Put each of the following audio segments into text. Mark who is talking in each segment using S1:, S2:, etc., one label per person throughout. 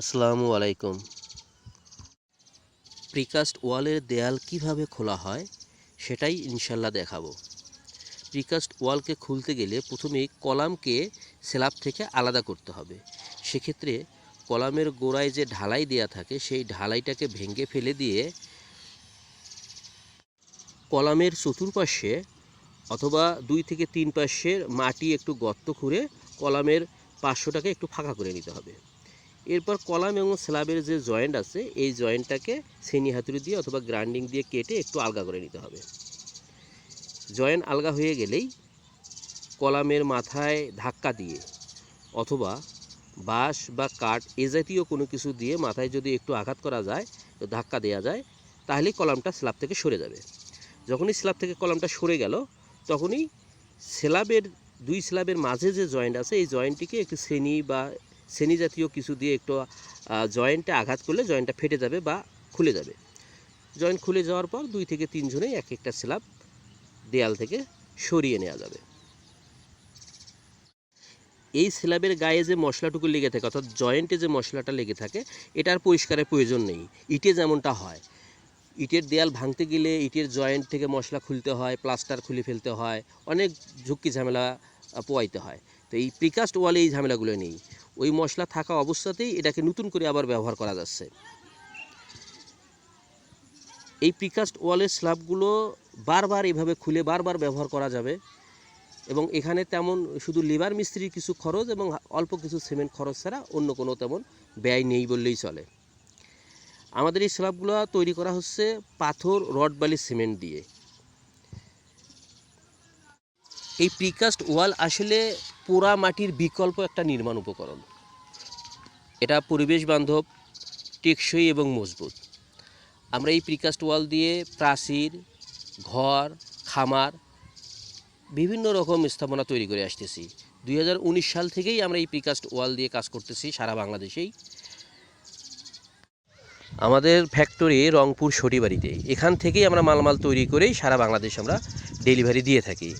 S1: আসসালামু আলাইকুম। প্রিকাস্ট ওয়ালের দেয়াল কীভাবে খোলা হয়, সেটাই ইনশাল্লাহ দেখাবো। প্রিকাস্ট ওয়ালকে খুলতে গেলে প্রথমেই কলামকে স্ল্যাব থেকে আলাদা করতে হবে। সেক্ষেত্রে কলামের গোড়ায় যে ঢালাই দেয়া থাকে, সেই ঢালাইটাকে ভেঙে ফেলে দিয়ে কলামের চতুর্পাশে অথবা দুই থেকে তিন পাশের মাটি একটু গর্ত খুঁড়ে কলামের পার্শ্বটাকে একটু ফাঁকা করে নিতে হবে। এরপর কলাম এবং স্ল্যাবের যে জয়েন্ট আছে, এই জয়েন্টটাকে সেনি হাতুড়ি দিয়ে অথবা গ্রাইন্ডিং দিয়ে কেটে একটু আলগা করে নিতে হবে। জয়েন্ট আলগা হয়ে গেলেই কলামের মাথায় ধাক্কা দিয়ে অথবা বাঁশ বা কাঠ এ জাতীয় কোনো কিছু দিয়ে মাথায় যদি একটু আঘাত করা যায় ধাক্কা দেওয়া যায়, তাহলেই কলামটা স্ল্যাব থেকে সরে যাবে। যখনই স্ল্যাব থেকে কলামটা সরে গেল, তখনই স্ল্যাবের দুই স্ল্যাবের মাঝে যে জয়েন্ট আছে, এই জয়েন্টটিকে একটু শ্রেণি বা শ্রেণি জাতীয় কিছু দিয়ে একটু জয়েন্টে আঘাত করলে জয়েন্টটা ফেটে যাবে বা খুলে যাবে। জয়েন্ট খুলে যাওয়ার পর দুই থেকে তিনজনেই এক একটা স্ল্যাব দেয়াল থেকে সরিয়ে নেওয়া যাবে। এই স্ল্যাবের গায়ে যে মশলাটুকু লেগে থাকে, অর্থাৎ জয়েন্টে যে মশলাটা লেগে থাকে, এটার পরিষ্কারের প্রয়োজন নেই। ইটে যেমনটা হয়। ইটের দেয়াল ভাঙতে গেলে ইটের জয়েন্ট থেকে মশলা খুলতে হয়, প্লাস্টার খুলে ফেলতে হয়, অনেক ঝুঁকি ঝামেলা পোয়াইতে হয়। তো এই প্রিকাস্ট ওয়ালে এই ঝামেলাগুলো নেই। ওই মশলা থাকা অবস্থাতেই এটাকে নতুন করে আবার ব্যবহার করা যাচ্ছে। এই প্রিকাস্ট ওয়ালের স্ল্যাবগুলো বারবার এভাবে খুলে বারবার ব্যবহার করা যাবে এবং এখানে তেমন শুধু লিভার মিস্ত্রির কিছু খরচ এবং অল্প কিছু সিমেন্ট খরচ ছাড়া অন্য কোনো তেমন ব্যয় নেই বললেই চলে। আমাদের এই স্ল্যাবগুলো তৈরি করা হচ্ছে পাথর, রড, বালি, সিমেন্ট দিয়ে। এই প্রিকাস্ট ওয়াল আসলে পোড়া মাটির বিকল্প একটা নির্মাণ উপকরণ। এটা পরিবেশ বান্ধব, টেকসই এবং মজবুত। আমরা এই প্রিকাস্ট ওয়াল দিয়ে প্রাচীর, ঘর, খামার, বিভিন্ন রকম স্থাপনা তৈরি করে আসতেছি। দুই হাজার উনিশ সাল থেকেই আমরা এই প্রিকাস্ট ওয়াল দিয়ে কাজ করতেছি সারা বাংলাদেশেই। আমাদের ফ্যাক্টরি রংপুর সটিবাড়িতে এখান থেকেই আমরা মালামাল তৈরি করেই সারা বাংলাদেশ আমরা ডেলিভারি দিয়ে থাকি।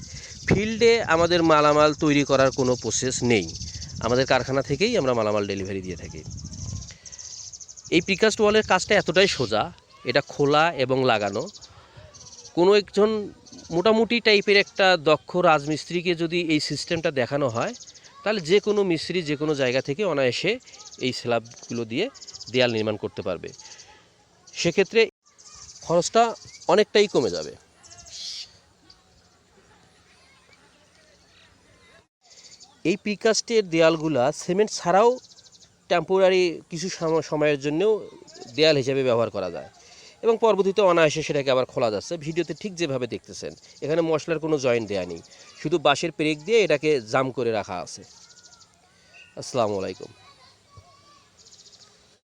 S1: ফিল্ডে আমাদের মালামাল তৈরি করার কোনো প্রসেস নেই। আমাদের কারখানা থেকেই আমরা মালামাল ডেলিভারি দিয়ে থাকি। এই প্রিকাস্ট ওয়ালের কাজটা এতটাই সোজা, এটা খোলা এবং লাগানো। কোনো একজন মোটামুটি টাইপের একটা দক্ষ রাজমিস্ত্রিকে যদি এই সিস্টেমটা দেখানো হয়, তাহলে যে কোনো মিস্ত্রি যে কোনো জায়গা থেকে অনায়াসে এই স্ল্যাবগুলো দিয়ে দেয়াল নির্মাণ করতে পারবে। সেক্ষেত্রে খরচটা অনেকটাই কমে যাবে। এই প্রিকাস্টের দেয়ালগুলা সিমেন্ট ছাড়াও টেম্পোরারি কিছু সম- সময়ের জন্যও দেয়াল হিসেবে ব্যবহার করা যায়। এবং পরবর্তীতে অনায়াসে সেটাকে আবার খোলা যাচ্ছে। ভিডিওতে ঠিক যেভাবে দেখতেছেন, এখানে মশলার কোনো জয়েন্ট দেয়া নেই। শুধু বাঁশের পেরেক দিয়ে এটাকে জাম করে রাখা আছে। আসসালামু আলাইকুম।